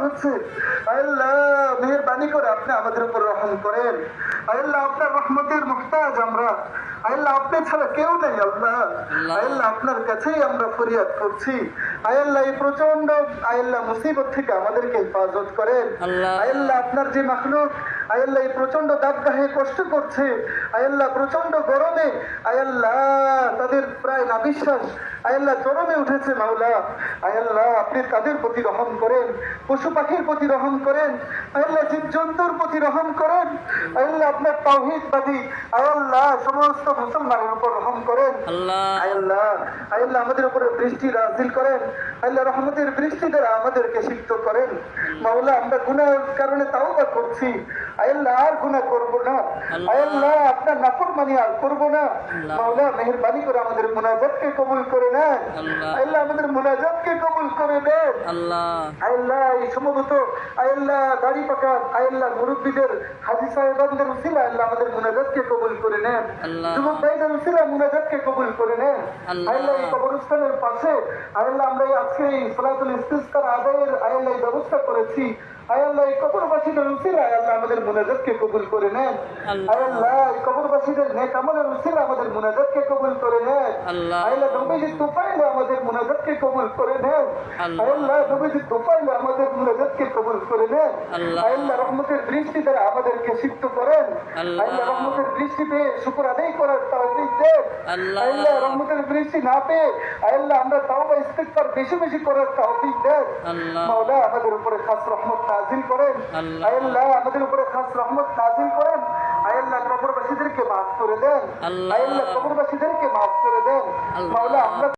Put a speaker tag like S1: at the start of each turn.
S1: হচ্ছে আল্লাহ মেহরবানি করে আপনি আমাদের উপর রহম করেন। আল্লাহ আপনার রহমতের মুহতাজ আমরা। আল্লাহ আপনি ছাড়া কেউ নেই আল্লাহ। আল্লাহ। আপনার কাছেই আমরা ফরিয়াদ করছি। আল্লাহ এই প্রচণ্ড আল্লাহ মুসিবত থেকে আমাদেরকে হেফাজত করেন।
S2: আল্লাহ।
S1: আপনার যে মাখলুক আয়াল্লাহ এই প্রচণ্ড দাবগাহে কষ্ট করছে। আয়াল্লাহ প্রচণ্ড গরমে আয়াল্লাহ তাদের প্রায় না বিশ্বাস আয়াল্লাহ চরমে উঠেছে মাওলা। আয়াল্লাহ আপনি তাদের প্রতি রহম করেন? পশু পাখির প্রতি রহম করেন? আয়াল্লাহ জীব জন্তুর প্রতি রহম করেন? আয়াল্লাহ আপনার তাওহীদবাদী আয়াল্লাহ সমস্ত মুসলমানের উপর রহম করেন?
S2: আল্লাহ।
S1: আল্লাহ আমাদের উপরে বৃষ্টি নাজিল করেন। আল্লাহ রহমতের বৃষ্টি দ্বারা আমাদেরকে সিক্ত করেন। মাওলা আমরা গুনার কারণে তাও বা করছি। আল্লাহ আর গুনাহ করব না। আল্লাহ। আপনার নাফরমানি আর করব না। মাওলা মেহরবানি করে আমাদের মুনাজাতকে কবুল করে নেন।
S2: আল্লাহ।
S1: আল্লাহ আমাদের মুনাজাতকে কবুল
S2: আল্লাহ।
S1: আল্লাহ এই সম্ভবত আল্লাহ দাড়ি পাকা আল্লাহ মুরব্বীদের হাজি সাহেবানদের উসিলা আল্লাহ আমাদের মুনাজাতকে কবুল করে নেন। যুবক ভাইদের উসিলা মুনাজাতকে কবুল করে নেন।
S2: আল্লাহ।
S1: আল্লাহ এই কবরস্থানের পাশে আল্লাহ আমরা আজকে এই সলাতুল ইস্তিসকার আদায়ের আল্লাহ ব্যবস্থা করেছি। আল্লাহ এই কবরবাসীদের উসিলা আল্লাহ আমাদের মুনাজাতকে কবুল করে নেন।
S2: আল্লাহ।
S1: এই কবরবাসীদের নেক আমলের উসিলা আমাদের মুনাজাতকে কবুল করে
S2: আল্লাহ।
S1: আল্লাহ নবীজি তুফাইলে আমাদের মুনাজাতকে কবুল করে নেন
S2: আল্লাহ।
S1: নবীজি তুফাইলে আমাদের মুনাজাতকে কবুল করে নেন
S2: আল্লাহ।
S1: আল্লাহ রহমতের দৃষ্টি দ্বারা আমাদেরকে সিদ্ধ করেন
S2: আল্লাহ।
S1: রহমতের দৃষ্টি পেয়ে শুকর আদায় করার তৌফিক দেন
S2: আল্লাহ।
S1: রহমতের দৃষ্টি না পেয়ে আল্লাহ আমরা তাওবা ইস্তিগফার বেশি বেশি করার তৌফিক দেন
S2: আল্লাহ।
S1: মাওলা আমাদের উপরে খাস রহমত নাজিল করেন
S2: আল্লাহ।
S1: আল্লাহ আমাদের উপরে খাস রহমত নাজিল করেন আল্লাহ কবরবাসীদেরকে মাফ করে দেন
S2: আল্লাহ।
S1: কবরবাসীদেরকে মাফ করে দেন। মাওলা আমরা